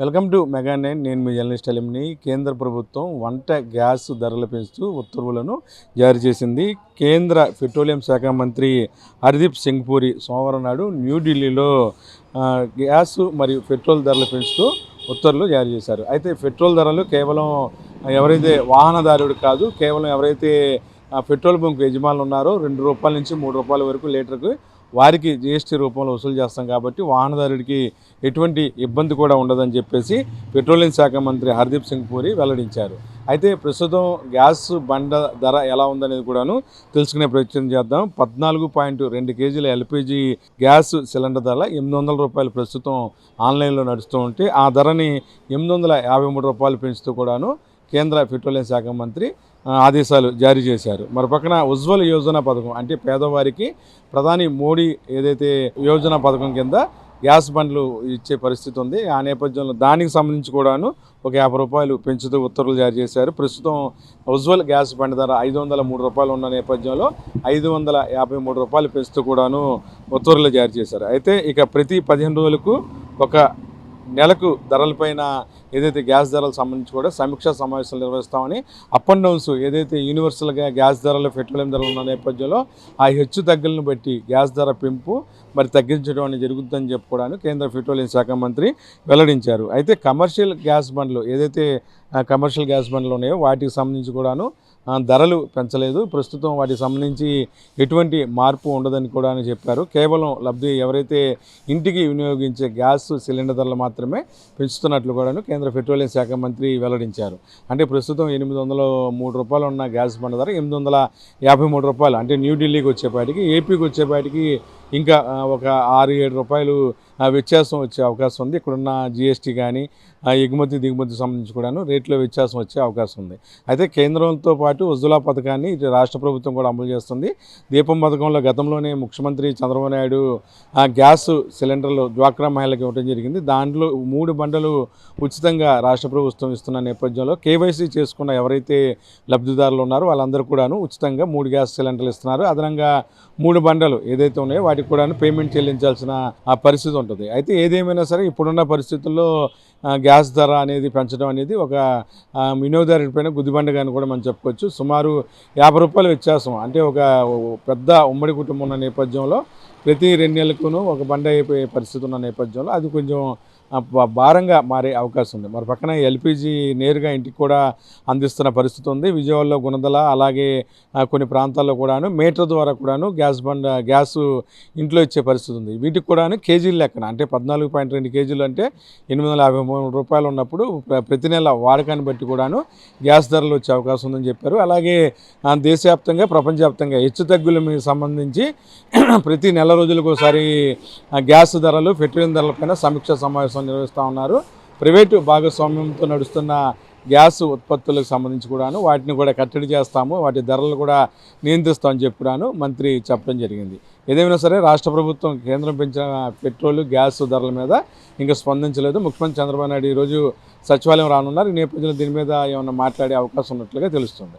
Welcome to mega nine. నేను మీ journalist అలిమిని కేంద్ర ప్రభుత్వం వంట గ్యాస్ ధరలు పెంచుతూ ఉత్తర్వులను జారీ చేసింది. కేంద్ర పెట్రోలియం శాఖ మంత్రి హర్దీప్ సింగ్ పూరి సోమవారం నాడు న్యూఢిల్లీలో గ్యాస్ మరియు పెట్రోల్ ధరలు పెంచుతూ ఉత్తర్వులు జారీ చేశారు. అయితే పెట్రోల్ ధరలు కేవలం ఎవరైతే వాహనదారుడు కాదు కేవలం ఎవరైతే పెట్రోల్ బంక్ యజమానులు ఉన్నారో రెండు రూపాయల నుంచి మూడు రూపాయల వరకు లీటర్కు వారికి జిఎస్టీ రూపంలో వసూలు చేస్తాం కాబట్టి వాహనదారుడికి ఎటువంటి ఇబ్బంది కూడా ఉండదని చెప్పేసి పెట్రోలియం శాఖ మంత్రి హర్దీప్ సింగ్ పూరి వెల్లడించారు. అయితే ప్రస్తుతం గ్యాస్ బండ ధర ఎలా ఉందనేది కూడాను తెలుసుకునే ప్రయత్నం చేద్దాం. పద్నాలుగు పాయింట్ రెండు కేజీల ఎల్పిజి గ్యాస్ సిలిండర్ ధర ఎనిమిది వందల రూపాయలు ప్రస్తుతం ఆన్లైన్లో నడుస్తూ ఉంటే ఆ ధరని ఎనిమిది వందల యాభై మూడు రూపాయలు పెంచుతూ కూడాను కేంద్ర పెట్రోలియం శాఖ మంత్రి ఆదేశాలు జారీ చేశారు. మరి పక్కన ఉజ్వల్ యోజన పథకం అంటే పేదవారికి ప్రధాని మోడీ ఏదైతే యోజన పథకం కింద గ్యాస్ బండ్లు ఇచ్చే పరిస్థితి ఉంది ఆ నేపథ్యంలో దానికి సంబంధించి కూడాను ఒక యాభై రూపాయలు పెంచుతూ ఉత్తర్వులు జారీ చేశారు. ప్రస్తుతం ఉజ్వల్ గ్యాస్ బండ్ ధర ఐదు వందల మూడు రూపాయలు ఉన్న నేపథ్యంలో ఐదు వందల యాభై మూడు రూపాయలు పెంచుతూ కూడాను ఉత్తర్వులు జారీ చేశారు. అయితే ఇక ప్రతి పదిహేను రోజులకు ఒక నెలకు ధరలపైన ఏదైతే గ్యాస్ ధరలకు సంబంధించి కూడా సమీక్షా సమావేశాలు నిర్వహిస్తామని అప్ అండ్ డౌన్స్ ఏదైతే యూనివర్సల్గా గ్యాస్ ధరలు పెట్రోలియం ధరలు ఉన్న నేపథ్యంలో ఆ హెచ్చు తగ్గులను బట్టి గ్యాస్ ధర పెంపు మరి తగ్గించడం అనేది జరుగుతుందని చెప్పుకోవడానికి కేంద్ర పెట్రోలియం శాఖ మంత్రి వెల్లడించారు. అయితే కమర్షియల్ గ్యాస్ బండ్లు ఏదైతే కమర్షియల్ గ్యాస్ బండ్లు ఉన్నాయో వాటికి సంబంధించి కూడాను ధరలు పెంచలేదు. ప్రస్తుతం వాటికి సంబంధించి ఎటువంటి మార్పు ఉండదని కూడా అని చెప్పారు. కేవలం లబ్ధి ఎవరైతే ఇంటికి వినియోగించే గ్యాస్ సిలిండర్ ధరలు మాత్రమే పెంచుతున్నట్లు కూడాను కేంద్ర పెట్రోలియం శాఖ మంత్రి వెల్లడించారు. అంటే ప్రస్తుతం ఎనిమిది వందల మూడు రూపాయలు ఉన్న గ్యాస్ బండ ధర ఎనిమిది వందల యాభై మూడు రూపాయలు. అంటే న్యూఢిల్లీకి వచ్చేపాటికి ఏపీకి వచ్చేపాటికి ఇంకా ఒక ఆరు ఏడు రూపాయలు వ్యత్యాసం వచ్చే అవకాశం ఉంది. ఇక్కడున్న జిఎస్టీ కానీ ఎగుమతి దిగుమతి సంబంధించి కూడాను రేట్లో వ్యత్యాసం వచ్చే అవకాశం ఉంది. అయితే కేంద్రంతో పాటు ఉజ్వలా పథకాన్ని రాష్ట్ర ప్రభుత్వం కూడా అమలు చేస్తుంది. దీపం పథకంలో గతంలోనే ముఖ్యమంత్రి చంద్రబాబు నాయుడు ఆ గ్యాస్ సిలిండర్లు డ్వాక్రా మహిళలకు ఇవ్వడం జరిగింది. దాంట్లో మూడు బండలు ఉచితంగా రాష్ట్ర ప్రభుత్వం ఇస్తున్న నేపథ్యంలో కేవైసీ చేసుకున్న ఎవరైతే లబ్ధిదారులు ఉన్నారో వాళ్ళందరూ కూడాను ఉచితంగా మూడు గ్యాస్ సిలిండర్లు ఇస్తున్నారు. అదనంగా మూడు బండలు ఏదైతే ఉన్నాయో వాటికి కూడాను పేమెంట్ చెల్లించాల్సిన ఆ పరిస్థితి ఉంటుంది. అయితే ఏదేమైనా సరే ఇప్పుడున్న పరిస్థితుల్లో గ్యాస్ ధర అనేది పెంచడం అనేది ఒక వినియోగదారుడిపైన గుద్దిబండగా గుదిబండగా అని కూడా మనం చెప్పుకోవచ్చు. సుమారు యాభై రూపాయల వ్యత్యాసం. అంటే ఒక పెద్ద ఉమ్మడి కుటుంబం ఉన్న నేపథ్యంలో ప్రతి రెండు నెలలకును ఒక బండ అయిపోయే పరిస్థితి ఉన్న నేపథ్యంలో అది కొంచెం భారంగా మారే అవకాశం ఉంది. మరి పక్కన ఎల్పిజి నేరుగా ఇంటికి కూడా అందిస్తున్న పరిస్థితి ఉంది. విజయవాడలో గుణదల అలాగే కొన్ని ప్రాంతాల్లో కూడాను మీటర్ ద్వారా కూడాను గ్యాస్ బండ గ్యాస్ ఇంట్లో ఇచ్చే పరిస్థితి ఉంది. వీటికి కూడాను కేజీలు లెక్కన అంటే పద్నాలుగు పాయింట్ రెండు కేజీలు అంటే ఎనిమిది వందల యాభై మూడు రూపాయలు ఉన్నప్పుడు ప్ర- ప్రతి నెల వాడకాన్ని బట్టి కూడాను గ్యాస్ ధరలు వచ్చే అవకాశం ఉందని చెప్పారు. అలాగే దేశవ్యాప్తంగా ప్రపంచవ్యాప్తంగా హెచ్చు తగ్గుల సంబంధించి ప్రతి నెల రోజులకు ఒకసారి గ్యాస్ ధరలు పెట్రోలియం ధరలపైన సమీక్ష సమావేశం నిర్వహిస్తూ ఉన్నారు. ప్రైవేటు భాగస్వామ్యంతో నడుస్తున్న గ్యాస్ ఉత్పత్తులకు సంబంధించి కూడాను వాటిని కూడా కట్టడి చేస్తాము. వాటి ధరలు కూడా నియంత్రిస్తామని చెప్పి కూడాను మంత్రి చెప్పడం జరిగింది. ఏదేమైనా సరే రాష్ట్ర ప్రభుత్వం కేంద్రం పెంచిన పెట్రోల్ గ్యాస్ ధరల మీద ఇంకా స్పందించలేదు. ముఖ్యమంత్రి చంద్రబాబు నాయుడు ఈరోజు సచివాలయం రానున్నారు. ఈ నేపథ్యంలో దీని మీద ఏమైనా మాట్లాడే అవకాశం ఉన్నట్లుగా తెలుస్తుంది.